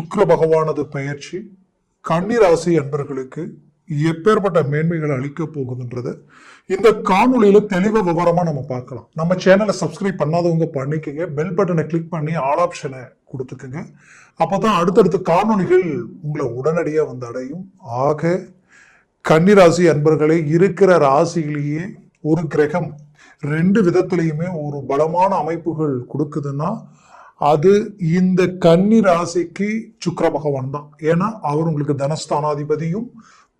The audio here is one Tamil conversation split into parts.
சுக்கர பகவானது பயிற்சி கன்னிராசி அன்பர்களுக்கு எப்பேற்பட்ட மேன்மைகளை அளிக்க போகுதுன்றது. இந்த காணொலியில தெளிவ விவரமா நம்ம பார்க்கலாம். நம்ம சேனலை சப்ஸ்கிரைப் பண்ணாதவங்க பண்ணிக்கோங்க. பெல் பட்டனை கிளிக் பண்ணி ஆல் ஆப்ஷனை கொடுத்துக்கோங்க. அப்பதான் அடுத்தடுத்த காணொலிகள் உங்களை உடனடியாக வந்து அடையும். ஆக கன்னிராசி அன்பர்களே இருக்கிற ராசியிலேயே ஒரு கிரகம் ரெண்டு விதத்திலையுமே ஒரு பலமான அமைப்புகள் கொடுக்குதுன்னா அது இந்த கன்னி ராசிக்கு சுக்கர பகவான் தான் ஏன்னா அவர் உங்களுக்கு தனஸ்தானாதிபதியும்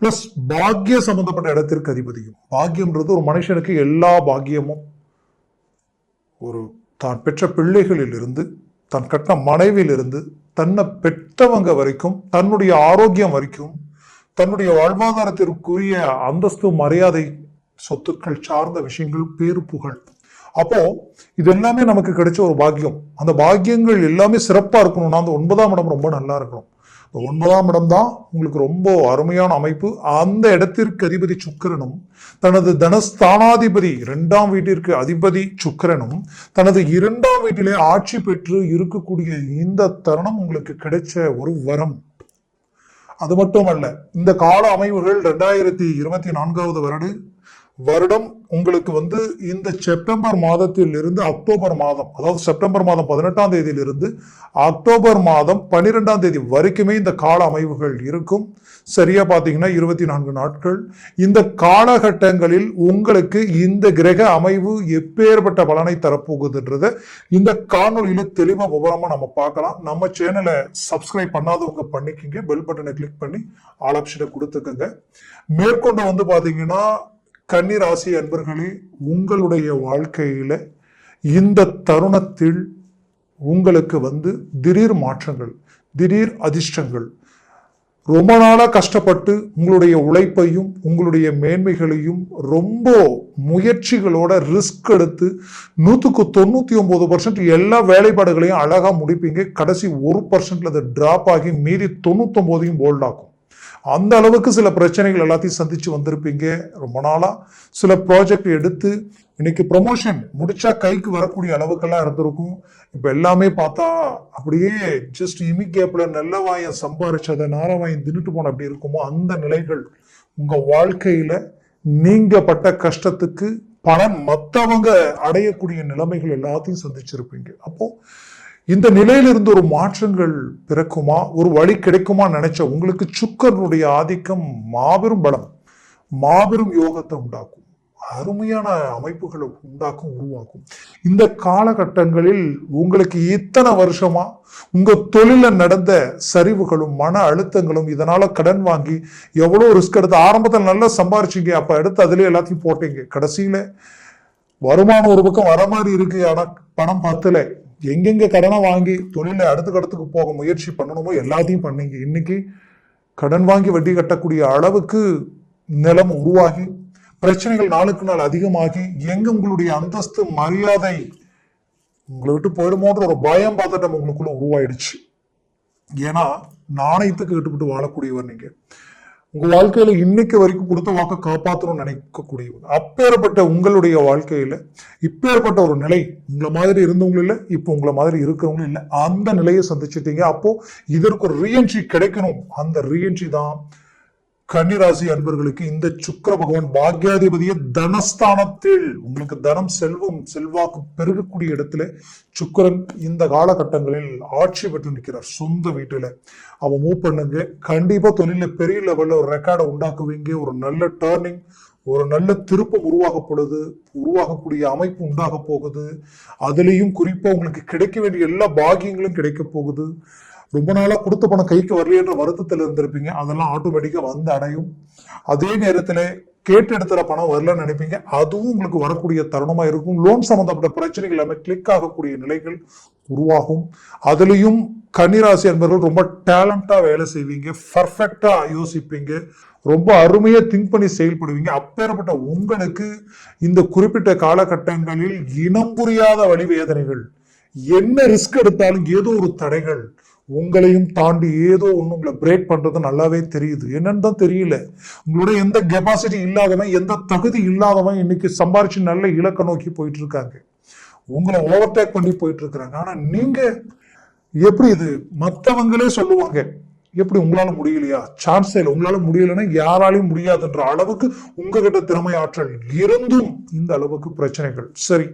பிளஸ் பாக்கிய சம்பந்தப்பட்ட இடத்திற்கு அதிபதியும். பாக்கியம்ன்றது ஒரு மனுஷனுக்கு எல்லா பாக்கியமும் ஒரு தான் பெற்ற பிள்ளைகளிலிருந்து தான் கட்டின மனைவியிலிருந்து தன்னை பெற்றவங்க வரைக்கும் தன்னுடைய ஆரோக்கியம் வரைக்கும் தன்னுடைய வாழ்வாதாரத்திற்குரிய அந்தஸ்து மரியாதை சொத்துக்கள் சார்ந்த விஷயங்கள் பேரு புகழ். அப்போ இது எல்லாமே நமக்கு கிடைச்ச ஒரு பாக்கியம். அந்த பாக்கியங்கள் எல்லாமே சிறப்பாக இருக்கணும்னா அந்த ஒன்பதாம் இடம் ரொம்ப நல்லா இருக்கணும். இந்த ஒன்பதாம் இடம் தான் உங்களுக்கு ரொம்ப அருமையான அமைப்பு. அந்த இடத்திற்கு அதிபதி சுக்கிரனும் தனது தனஸ்தானாதிபதி இரண்டாம் வீட்டிற்கு அதிபதி சுக்கிரனும் தனது இரண்டாம் வீட்டிலே ஆட்சி பெற்று இருக்கக்கூடிய இந்த தருணம் உங்களுக்கு கிடைச்ச ஒரு வரம். அது மட்டுமல்ல இந்த கால அமைவுகள் ரெண்டாயிரத்தி இருபத்தி நான்காவது வருடம் வருடம் உங்களுக்கு வந்து இந்த செப்டம்பர் மாதத்தில் இருந்து அக்டோபர் மாதம் அதாவது செப்டம்பர் மாதம் பதினெட்டாம் தேதியிலிருந்து அக்டோபர் மாதம் பன்னிரெண்டாம் தேதி வரைக்குமே இந்த கால அமைவுகள் இருக்கும். சரியா பார்த்தீங்கன்னா இருபத்தி நான்கு நாட்கள். இந்த காலகட்டங்களில் உங்களுக்கு இந்த கிரக அமைவு எப்பேற்பட்ட பலனை தரப்போகுதுன்றத இந்த காணொலியில் தெளிவாக விவரமாக நம்ம பார்க்கலாம். நம்ம சேனலை சப்ஸ்கிரைப் பண்ணாதவங்க பண்ணிக்கிங்க. பெல் பட்டனை கிளிக் பண்ணி ஆல் ஆப்ஷனை கொடுத்துக்கோங்க. மேற்கொண்டு வந்து பார்த்தீங்கன்னா கன்னிராசி அன்பர்களே உங்களுடைய வாழ்க்கையில இந்த தருணத்தில் உங்களுக்கு வந்து திடீர் மாற்றங்கள் திடீர் அதிர்ஷ்டங்கள். ரொம்ப நாளாக கஷ்டப்பட்டு உங்களுடைய உழைப்பையும் உங்களுடைய மேன்மைகளையும் ரொம்ப முயற்சிகளோட ரிஸ்க் எடுத்து நூற்றுக்கு தொண்ணூற்றி ஒம்பது பர்சன்ட் எல்லா வேலைப்பாடுகளையும் அழகாக முடிப்பீங்க. கடைசி ஒரு பர்சன்ட்ல அது ட்ராப் ஆகி மீறி தொண்ணூத்தொம்போதையும் போல்ட் ஆகும் அந்த அளவுக்கு சில பிரச்சனைகள் எல்லாத்தையும் சந்திச்சு வந்திருப்பீங்க. ரொம்ப நாளா சில ப்ராஜெக்ட் எடுத்து இன்னைக்கு ப்ரொமோஷன் முடிச்சா கைக்கு வரக்கூடிய அளவுக்கெல்லாம் இருந்திருக்கும். இப்ப எல்லாமே பார்த்தா அப்படியே ஜஸ்ட் இமிகேப்பில் நல்ல வாயம் சம்பாரிச்சதை நாரவாயம் தின்னுட்டு போன அப்படி இருக்குமோ அந்த நிலைகள் உங்க வாழ்க்கையில நீங்க பட்ட கஷ்டத்துக்கு பலன் மற்றவங்க அடையக்கூடிய நிலைமைகள் எல்லாத்தையும் சந்திச்சிருப்பீங்க. அப்போ இந்த நிலையிலிருந்து ஒரு மாற்றங்கள் பிறக்குமா? ஒரு வழி கிடைக்குமா நினைச்ச உங்களுக்கு சுக்கரனுடைய ஆதிக்கம் மாபெரும் பலம் மாபெரும் யோகத்தை உண்டாக்கும் அருமையான அமைப்புகளை உண்டாக்கும் உருவாக்கும். இந்த காலகட்டங்களில் உங்களுக்கு இத்தனை வருஷமா உங்க தொழில நடந்த சரிவுகளும் மன அழுத்தங்களும் இதனால கடன் வாங்கி எவ்வளோ ரிஸ்க் எடுத்து ஆரம்பத்தில் நல்லா சம்பாரிச்சிங்க அப்ப எடுத்து அதுல எல்லாத்தையும் போட்டீங்க. கடைசியில வருமானம் ஒரு பக்கம் வர மாதிரி இருக்கு ஆனா பணம் பத்தல. எங்கெங்க கடனை வாங்கி தொழில அடுத்த கடத்துக்கு போக முயற்சி பண்ணணுமோ எல்லாத்தையும் பண்ணீங்க. இன்னைக்கு கடன் வாங்கி வட்டி கட்டக்கூடிய அளவுக்கு நிலம் உருவாகி பிரச்சனைகள் நாளுக்கு நாள் அதிகமாகி எங்க உங்களுடைய அந்தஸ்து மரியாதை உங்களை விட்டு போயிடுமோன்ற ஒரு பயம் பார்த்துட்டு உங்களுக்குள்ள உருவாயிடுச்சு. ஏன்னா நாணயத்துக்கு கட்டுப்பட்டு வாழக்கூடியவர் நீங்க. உங்க வாழ்க்கையில இன்னைக்கு வரைக்கும் கொடுத்த வாக்க காப்பாற்றணும்னு நினைக்கக்கூடியவங்க அப்பேற்பட்ட உங்களுடைய வாழ்க்கையில இப்பேற்பட்ட ஒரு நிலை உங்களை மாதிரி இருந்தவங்களும் இல்லை இப்போ உங்களை மாதிரி இருக்கிறவங்களும் இல்லை. அந்த நிலையை சந்திச்சிட்டீங்க. அப்போ இதற்கு ஒரு ரீஎன்ட்ரி கிடைக்கணும். அந்த ரீஎன்ட்ரி தான் கன்னிராசி அன்பர்களுக்கு இந்த சுக்கர பகவான் பாக்யாதிபதிய தனஸ்தானத்தில் உங்களுக்கு தனம் செல்வம் செல்வாக்கு பெருகக்கூடிய இடத்துல சுக்கரன் இந்த காலகட்டங்களில் ஆட்சி பெற்று நிற்கிறார். சொந்த வீட்டுல. அவன் மூவ் பண்ணுங்க. கண்டிப்பா தொழில பெரிய லெவல்ல ஒரு ரெக்கார்டை உண்டாக்குவீங்க. ஒரு நல்ல டேர்னிங் ஒரு நல்ல திருப்பம் உருவாகப்படுது. உருவாகக்கூடிய அமைப்பு உண்டாக போகுது. அதுலேயும் குறிப்பா உங்களுக்கு கிடைக்க வேண்டிய எல்லா பாகியங்களும் கிடைக்க போகுது. ரொம்ப நாளா கொடுத்த பணம் கைக்கு வரலையன்ற வருத்தத்தில் இருந்திருப்பீங்க. அதெல்லாம் ஆட்டோமேட்டிக்கா வந்து அடையும். அதே நேரத்துல கேட்டு எடுத்துற பணம் வரலன்னு நினைப்பீங்க. அதுவும் உங்களுக்கு வரக்கூடிய தருணமா இருக்கும். லோன் சம்பந்தப்பட்ட பிரச்சனைகள் எல்லாமே கிளிக் ஆகக்கூடிய நிலைகள் உருவாகும். அதுலயும் கன்னிராசி என்பவர்கள் ரொம்ப டேலண்டா வேலை செய்வீங்க. பர்ஃபெக்டா யோசிப்பீங்க. ரொம்ப அருமையா திங்க் பண்ணி செயல்படுவீங்க. அப்பேற்பட்ட உங்களுக்கு இந்த குறிப்பிட்ட காலகட்டங்களில் இனம் புரியாத வழி வேதனைகள் என்ன ரிஸ்க் எடுத்தாலும் ஏதோ ஒரு தடைகள் உங்களையும் தாண்டி ஏதோ ஒன்று உங்களை பிரேக் பண்ணுறது நல்லாவே தெரியுது. என்னன்னு தான் தெரியல. உங்களோட எந்த கெப்பாசிட்டி இல்லாதவன் எந்த தகுதி இல்லாதவன் இன்னைக்கு சம்பாரிச்சு நல்ல இலக்க நோக்கி போயிட்டு இருக்காங்க உங்களை ஓவர்டேக் பண்ணி போயிட்டு இருக்கிறாங்க ஆனால் நீங்கள் எப்படி இது? மற்றவங்களே சொல்லுவாங்க. எப்படி உங்களால முடியலையா? சான்ஸ் இல்லை. உங்களால முடியலைன்னா யாராலையும் முடியாதுன்ற அளவுக்கு உங்ககிட்ட திறமை ஆற்றல் இருந்தும் இந்த அளவுக்கு பிரச்சனைகள். சரி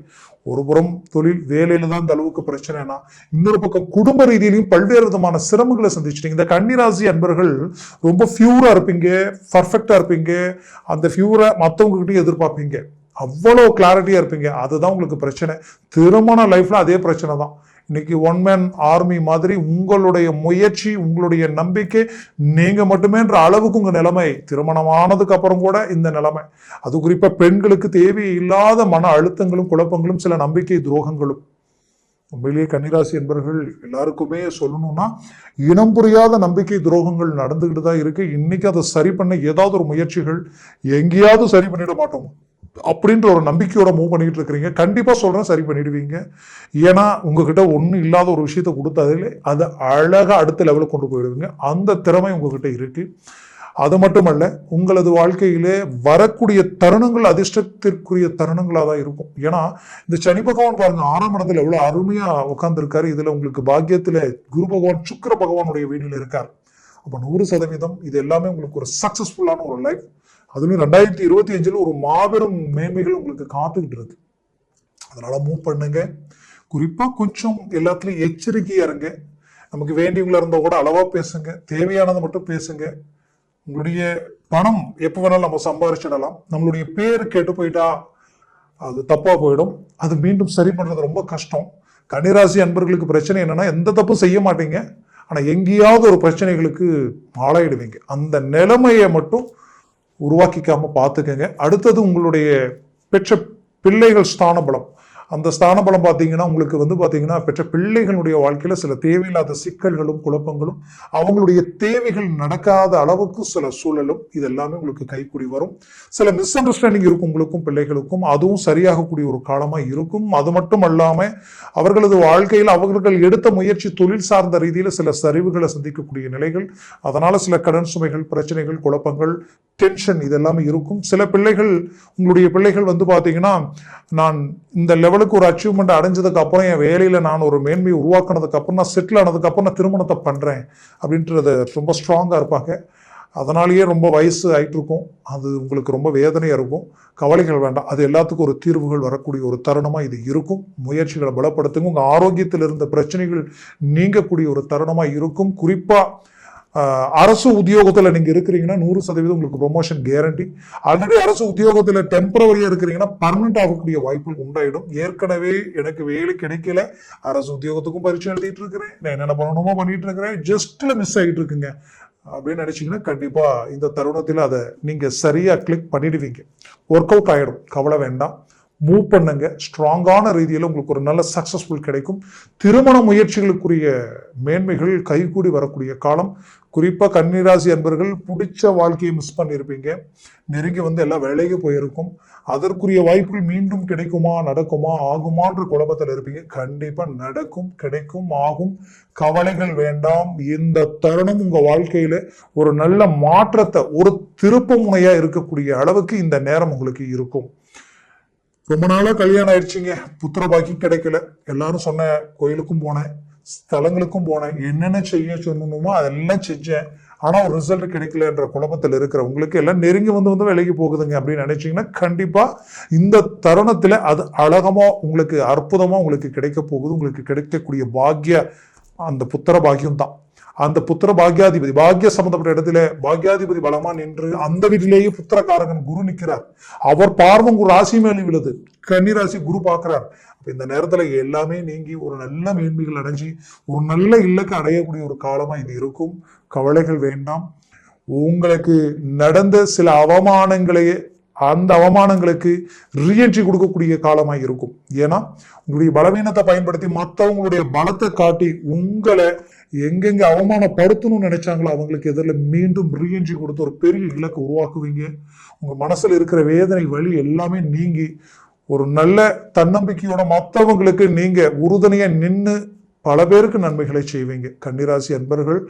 ஒரு புறம் தொழில் வேலையில தான் இந்த அளவுக்கு பிரச்சனைனா இன்னொரு பக்கம் குடும்ப ரீதியிலையும் பல்வேறு விதமான சிரமங்களை சந்திச்சிட்டீங்க. இந்த கன்னிராசி அன்பர்கள் ரொம்ப ஃபியூரா இருப்பீங்க பர்ஃபெக்டா இருப்பீங்க. அந்த ஃபியூரை மற்றவங்க கிட்டயும் எதிர்பார்ப்பீங்க. அவ்வளோ கிளாரிட்டியா இருப்பீங்க. அதுதான் உங்களுக்கு பிரச்சனை. திருமண லைஃப்ல அதே பிரச்சனை தான் இன்னைக்கு ஒன் மேன் ஆர்மி மாதிரி உங்களுடைய முயற்சி உங்களுடைய நம்பிக்கை நீங்க மட்டுமேன்ற அளவுக்கு உங்க நிலைமை. திருமணமானதுக்கு அப்புறம் கூட இந்த நிலைமை. அது குறிப்பா பெண்களுக்கு தேவையில்லாத மன அழுத்தங்களும் குழப்பங்களும் சில நம்பிக்கை துரோகங்களும். உண்மையிலேயே கன்னிராசி என்பவர்கள் எல்லாருக்குமே சொல்லணும்னா இனம் புரியாத நம்பிக்கை துரோகங்கள் நடந்துகிட்டு தான் இருக்கு. இன்னைக்கு அதை சரி பண்ண ஏதாவது ஒரு முயற்சிகள் எங்கேயாவது சரி பண்ணிட மாட்டோம். அப்படின்ற ஒரு நம்பிக்கையோட மூவ் பண்ணிட்டு இருக்கிறீங்க. கண்டிப்பாக சொல்றேன் சரி பண்ணிடுவீங்க. ஏன்னா உங்ககிட்ட ஒன்றும் இல்லாத ஒரு விஷயத்த கொடுத்ததில் அதை அழகா அடுத்த லெவலுக்கு கொண்டு போயிடுவீங்க. அந்த திறமை உங்ககிட்ட இருக்கு. அது மட்டுமல்ல உங்களது வாழ்க்கையிலே வரக்கூடிய தருணங்கள் அதிர்ஷ்டத்திற்குரிய தருணங்களாக தான் இருக்கும். ஏன்னா இந்த சனி பகவான் பாருங்க ஆறாம் இடத்துல எவ்வளோ அருமையாக உட்காந்துருக்காரு இதில் உங்களுக்கு பாக்கியத்தில் குரு பகவான் சுக்கர பகவானுடைய வீட்டில் இருக்கார். அப்போ நூறு சதவீதம் இது எல்லாமே உங்களுக்கு ஒரு சக்சஸ்ஃபுல்லான ஒரு லைஃப் அதுலேயும் ரெண்டாயிரத்தி இருபத்தி அஞ்சில் ஒரு மாபெரும் மேன்மைகள் உங்களுக்கு காத்துக்கிட்டு இருக்கு அதனால மூவ் பண்ணுங்க. குறிப்பாக கொஞ்சம் எல்லாத்துலேயும் எச்சரிக்கையாக இருங்க நமக்கு வேண்டியவங்களா இருந்தால் கூட அளவாக பேசுங்க. தேவையானதை மட்டும் பேசுங்க. உங்களுடைய பணம் எப்போ வேணாலும் நம்ம சம்பாரிச்சிடலாம். நம்மளுடைய பேர் கெட்டு போயிட்டா அது தப்பாக போயிடும். அது மீண்டும் சரி பண்ணுறது ரொம்ப கஷ்டம். கன்னிராசி அன்பர்களுக்கு பிரச்சனை என்னன்னா எந்த தப்பும் செய்ய மாட்டீங்க. ஆனால் எங்கேயாவது ஒரு பிரச்சனைகளுக்கு ஆளாயிடுவீங்க. அந்த நிலைமையை மட்டும் உருவாக்கிக்காம பார்த்துக்கங்க. அடுத்தது உங்களுடைய பெற்ற பிள்ளைகள் ஸ்தான பலம் அந்த ஸ்தான பலம் பார்த்தீங்கன்னா உங்களுக்கு வந்து பார்த்தீங்கன்னா பெற்ற பிள்ளைகளுடைய வாழ்க்கையில் சில தேவையில்லாத சிக்கல்களும் குழப்பங்களும் அவங்களுடைய தேவைகள் நடக்காத அளவுக்கு சில சூழலும் இது எல்லாமே உங்களுக்கு கைக்கூடி வரும். சில மிஸ் அண்டர்ஸ்டாண்டிங் இருக்கும் உங்களுக்கும் பிள்ளைகளுக்கும். அதுவும் சரியாகக்கூடிய ஒரு காலமாக இருக்கும். அது மட்டும் அல்லாமல் அவர்களது வாழ்க்கையில் அவர்கள் எடுத்த முயற்சி தொழில் சார்ந்த ரீதியில் சில சரிவுகளை சந்திக்கக்கூடிய நிலைகள் அதனால் சில கடன் சுமைகள் பிரச்சனைகள் குழப்பங்கள் டென்ஷன் இதெல்லாமே இருக்கும். சில பிள்ளைகள் உங்களுடைய பிள்ளைகள் வந்து பார்த்தீங்கன்னா நான் இந்த லெவலுக்கு ஒரு அச்சீவ்மெண்ட் அடைஞ்சதுக்கு அப்புறம் என் வேலையில் நான் ஒரு மேன்மையை உருவாக்கினதுக்கு அப்புறம் நான் செட்டில் ஆனதுக்கு அப்புறம் நான் திருமணத்தை பண்ணுறேன் அப்படின்றத ரொம்ப ஸ்ட்ராங்காக இருப்பாங்க. அதனாலேயே ரொம்ப வயசு ஆயிட்டு இருக்கும் அது உங்களுக்கு ரொம்ப வேதனையாக இருக்கும். கவலைகள் வேண்டாம். அது எல்லாத்துக்கும் ஒரு தீர்வுகள் வரக்கூடிய ஒரு தருணமாக இது இருக்கும். முயற்சிகளை பலப்படுத்துங்க. உங்கள் ஆரோக்கியத்தில் இருந்த பிரச்சனைகள் நீங்கக்கூடிய ஒரு தருணமாக இருக்கும். குறிப்பாக அரசு உத்தியோகத்தில் நீங்கள் இருக்கிறீங்கன்னா நூறு சதவீதம் உங்களுக்கு ப்ரொமோஷன் கேரண்டி ஆல்ரெடி அரசு உத்தியோகத்தில் டெம்பரவரியாக இருக்கிறீங்கன்னா பர்மனெண்ட் ஆகக்கூடிய வாய்ப்புகள் உண்டாயிடும். ஏற்கனவே எனக்கு வேலை கிடைக்கல. அரசு உத்தியோகத்துக்கும் பரீட்சை எழுதிட்டு இருக்கிறேன். நான் என்னென்ன பண்ணணுமோ பண்ணிட்டு இருக்கிறேன். ஜஸ்ட்ல மிஸ் ஆகிட்டு இருக்குங்க. அப்படின்னு நினச்சிங்கன்னா கண்டிப்பாக இந்த தருணத்தில் அதை நீங்கள் சரியாக கிளிக் பண்ணிடுவீங்க. ஒர்க் அவுட் ஆகிடும் கவலை வேண்டாம். மூவ் பண்ணுங்க. ஸ்ட்ராங்கான ரீதியில் உங்களுக்கு ஒரு நல்ல சக்ஸஸ்ஃபுல் கிடைக்கும். திருமண முயற்சிகளுக்குரிய மேன்மைகள் கைகூடி வரக்கூடிய காலம். குறிப்பாக கன்னிராசி அன்பர்கள் பிடிச்ச வாழ்க்கையை மிஸ் பண்ணியிருப்பீங்க நெருங்கி வந்து எல்லாம் வேலைக்கு போயிருக்கும். அதற்குரிய வாய்ப்புகள் மீண்டும் கிடைக்குமா நடக்குமா ஆகுமான்ற குழப்பத்தில் இருப்பீங்க. கண்டிப்பாக நடக்கும் கிடைக்கும் ஆகும். கவலைகள் வேண்டாம். இந்த தருணம் உங்கள் வாழ்க்கையில் ஒரு நல்ல மாற்றத்தை ஒரு திருப்பு முனையாக இருக்கக்கூடிய அளவுக்கு இந்த நேரம் உங்களுக்கு இருக்கும். ரொம்ப நாளா கல்யாணம் ஆயிடுச்சுங்க. புத்திர பாக்கியம் கிடைக்கல. எல்லாரும் சொன்ன கோயிலுக்கும் போனேன் ஸ்தலங்களுக்கும் போனேன். என்னென்ன செய்ய சொல்லணுமோ அதெல்லாம் செஞ்சேன். ஆனா ஒரு ரிசல்ட் கிடைக்கலன்ற குழப்பத்தில் இருக்கிற உங்களுக்கு எல்லாம் நெருங்கி வந்து வந்து விலைக்கு போகுதுங்க அப்படின்னு நினைச்சீங்கன்னா கண்டிப்பா இந்த தருணத்துல அது அழகமா உங்களுக்கு அற்புதமா உங்களுக்கு கிடைக்க போகுது. உங்களுக்கு கிடைக்கக்கூடிய பாக்கிய அந்த புத்திர பாக்கியம் தான் அந்த புத்திர பாக்யாதிபதி பாக்ய சம்பந்தப்பட்ட இடத்துல பாக்யாதிபதி பலமா நின்று அந்த வீட்டிலேயே புத்திரக்காரகன் குரு நிற்கிறார் அவர் பார்வம் குரு ராசி மேலே விழுது. கன்னிராசி குரு பார்க்கிறார். இந்த நேரத்துல எல்லாமே நீங்கி ஒரு நல்ல மேன்மைகள் அடைஞ்சு ஒரு நல்ல இல்லக்கு அடையக்கூடிய ஒரு காலமா இது இருக்கும். கவலைகள் வேண்டாம். உங்களுக்கு நடந்த சில அவமானங்களையே அந்த அவமானங்களுக்கு ரீஎன்ட்ரி கொடுக்கக்கூடிய காலமாக இருக்கும். ஏன்னா உங்களுடைய பலவீனத்தை பயன்படுத்தி மற்றவங்களுடைய பலத்தை காட்டி உங்களை எங்கெங்க அவமானப்படுத்தணும்னு நினைச்சாங்களோ அவங்களுக்கு எதிரில் மீண்டும் ரீஎன்ட்ரி கொடுத்து ஒரு பெரிய இலக்கு உருவாக்குவீங்க. உங்க மனசுல இருக்கிற வேதனை வலி எல்லாமே நீங்கி ஒரு நல்ல தன்னம்பிக்கையோட மற்றவங்களுக்கு நீங்க உறுதுணையாக நின்று பல பேருக்கு நன்மைகளை செய்வீங்க. கன்னிராசி அன்பர்கள்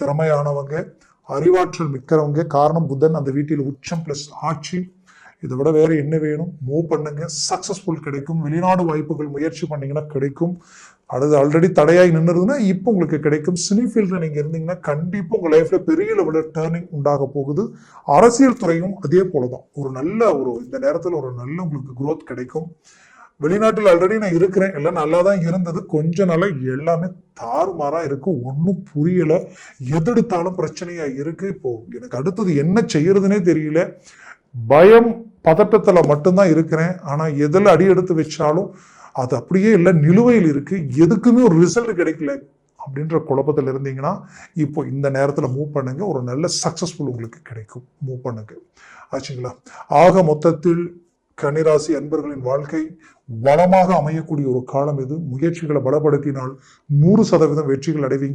திறமையானவங்க அறிவாற்றல் மிக்கிறவங்க காரணம் புதன் அந்த வீட்டில் உச்சம் பிளஸ் ஆட்சி. இதை விட வேறு என்ன வேணும்? மூவ் பண்ணுங்க. சக்ஸஸ்ஃபுல் கிடைக்கும். வெளிநாடு வாய்ப்புகள் முயற்சி பண்ணிங்கன்னா கிடைக்கும். அடுத்து ஆல்ரெடி தடையாகி நின்றுதுன்னா இப்போ உங்களுக்கு கிடைக்கும். சினி ஃபீல்டில் நீங்கள் இருந்தீங்கன்னா கண்டிப்பாக உங்கள் லைஃப்பில் பெரிய லெவலில் டேர்னிங் உண்டாக போகுது. அரசியல் துறையும் அதே போல தான் ஒரு நல்ல ஒரு இந்த நேரத்தில் ஒரு நல்ல உங்களுக்கு க்ரோத் கிடைக்கும். வெளிநாட்டில் ஆல்ரெடி நான் இருக்கிறேன். எல்லாம் நல்லா தான் இருந்தது. கொஞ்ச நாளாக எல்லாமே தாறுமாறாக இருக்குது ஒன்றும் புரியலை. எதெடுத்தாலும் பிரச்சனையாக இருக்குது இப்போது எனக்கு அடுத்தது என்ன செய்யறதுனே தெரியல. பயம் பதட்டத்தில் மட்டும்தான் இருக்கிறேன். ஆனால் எதில் அடி எடுத்து வச்சாலும் அது அப்படியே இல்லை நிலுவையில் இருக்குது எதுக்குமே ஒரு ரிசல்ட் கிடைக்கல அப்படின்ற குழப்பத்தில் இருந்தீங்கன்னா இப்போ இந்த நேரத்தில் மூவ் பண்ணுங்க. ஒரு நல்ல சக்ஸஸ்ஃபுல் உங்களுக்கு கிடைக்கும். மூவ் பண்ணுங்கள் ஆச்சுங்களா? ஆக மொத்தத்தில் கன்னிராசி அன்பர்களின் வாழ்க்கை வளமாக அமையக்கூடிய ஒரு காலம் இது. முயற்சிகளை பலப்படுத்தினால் நூறு சதவீதம் வெற்றிகள் அடைவீங்க.